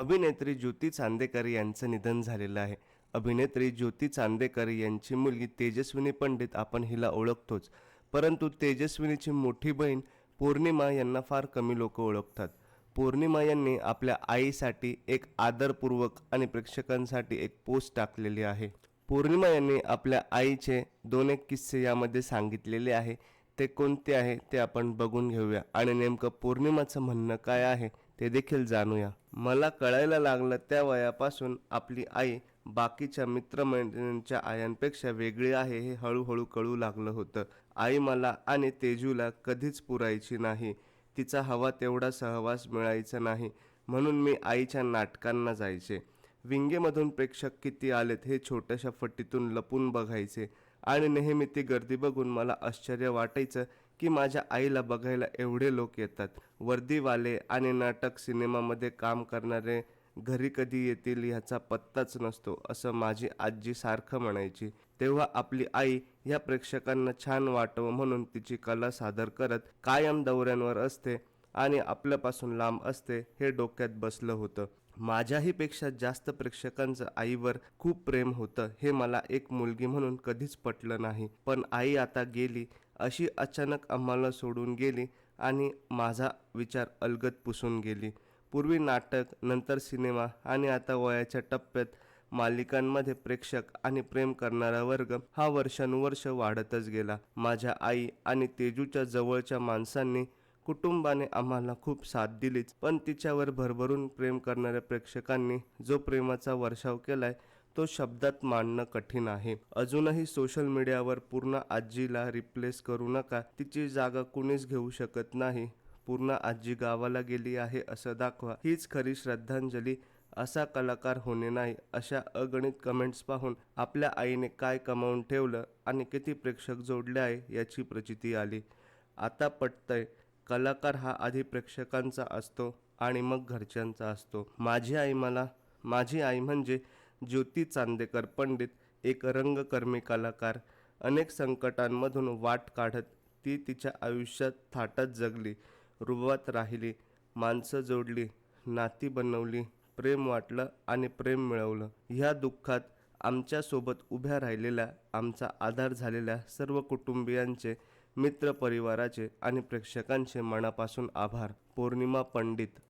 अभिनेत्री ज्योती चांदेकर यांचं निधन झालेलं आहे. अभिनेत्री ज्योती चांदेकर यांची मुलगी तेजस्विनी पंडित आपण हिला ओळखतोच. परंतु तेजस्विनीची मोठी बहीण पौर्णिमा यांना फार कमी लोक ओळखतात. पौर्णिमा यांनी आपल्या आईसाठी एक आदरपूर्वक आणि प्रेक्षकांसाठी एक पोस्ट टाकलेली आहे. पौर्णिमा यांनी आपल्या आईचे दोन एक किस्से यामध्ये सांगितलेले आहे. ते कोणते आहे ते आपण बघून घेऊया. आणि नेमकं पौर्णिमाचं म्हणणं काय आहे ते देखील जाणूया. मला कळायला लागलं त्या वयापासून आपली आई बाकीच्या मित्रमंडळींच्या आयांपेक्षा वेगळी आहे हे हळूहळू कळू लागलं होतं. आई मला आणि तेजूला कधीच पुरायची नाही. तिचा हवा तेवढा सहवास मिळायचा नाही. म्हणून मी आईच्या नाटकांना जायचे. विंगेमधून प्रेक्षक किती आलेत हे छोट्याशा फटीतून लपून बघायचे. आणि नेहमी ती गर्दी बघून मला आश्चर्य वाटायचं की माझ्या आईला बघायला एवढे लोक येतात. वर्दीवाले आणि नाटक सिनेमामध्ये काम करणारे घरी कधी येतील ह्याचा पत्ताच नसतो असं माझी आजी सारखं म्हणायची. तेव्हा आपली आई ह्या प्रेक्षकांना छान वाटवं म्हणून तिची कला सादर करत कायम दौऱ्यांवर असते आणि आपल्यापासून लांब असते हे डोक्यात बसलं होतं. माझ्याही पेक्षा जास्त प्रेक्षकांचं आईवर खूप प्रेम होतं हे मला एक मुलगी म्हणून कधीच पटलं नाही. पण आई आता गेली अशी अचानक आम्हाला सोडून गेली आणि माझा विचार अलगद पुसून गेली. पूर्वी नाटक नंतर सिनेमा आणि आता वयाच्या टप्प्यात मालिकांमध्ये प्रेक्षक आणि प्रेम करणारा वर्ग हा वर्षानुवर्ष वाढतच गेला. माझ्या आई आणि तेजूच्या जवळच्या माणसांनी कुटुंबाने आम्हाला खूप साथ दिलीच. पण तिच्यावर भरभरून प्रेम करणाऱ्या प्रेक्षकांनी जो प्रेमाचा वर्षाव केलाय तो शब्दात मांडणं कठीण आहे. अजूनही सोशल मीडियावर पूर्ण आजीला रिप्लेस करू नका. तिची जागा कुणीच घेऊ शकत नाही. पूर्ण आजी गावाला गेली आहे असं दाखवा. हीच खरी श्रद्धांजली असा कलाकार होणे नाही अशा अगणित कमेंट्स पाहून आपल्या आईने काय कमावून ठेवलं आणि किती प्रेक्षक जोडले आहे याची प्रचिती आली. आता पटतंय कलाकार हा आधी प्रेक्षकांचा असतो आणि मग घरच्यांचा असतो. माझी आई मला माझी आई म्हणजे ज्योती चांदेकर पंडित एक रंगकर्मी कलाकार. अनेक संकटांमधून वाट काढत ती तिच्या आयुष्यात थाटत जगली रुबात राहिली माणसं जोडली नाती बनवली प्रेम वाटलं आणि प्रेम मिळवलं. ह्या दुःखात आमच्यासोबत उभ्या राहिलेल्या आमचा आधार झालेल्या सर्व कुटुंबियांचे मित्र परिवाराचे आणि प्रेक्षकांचे मनापासून आभार. पौर्णिमा पंडित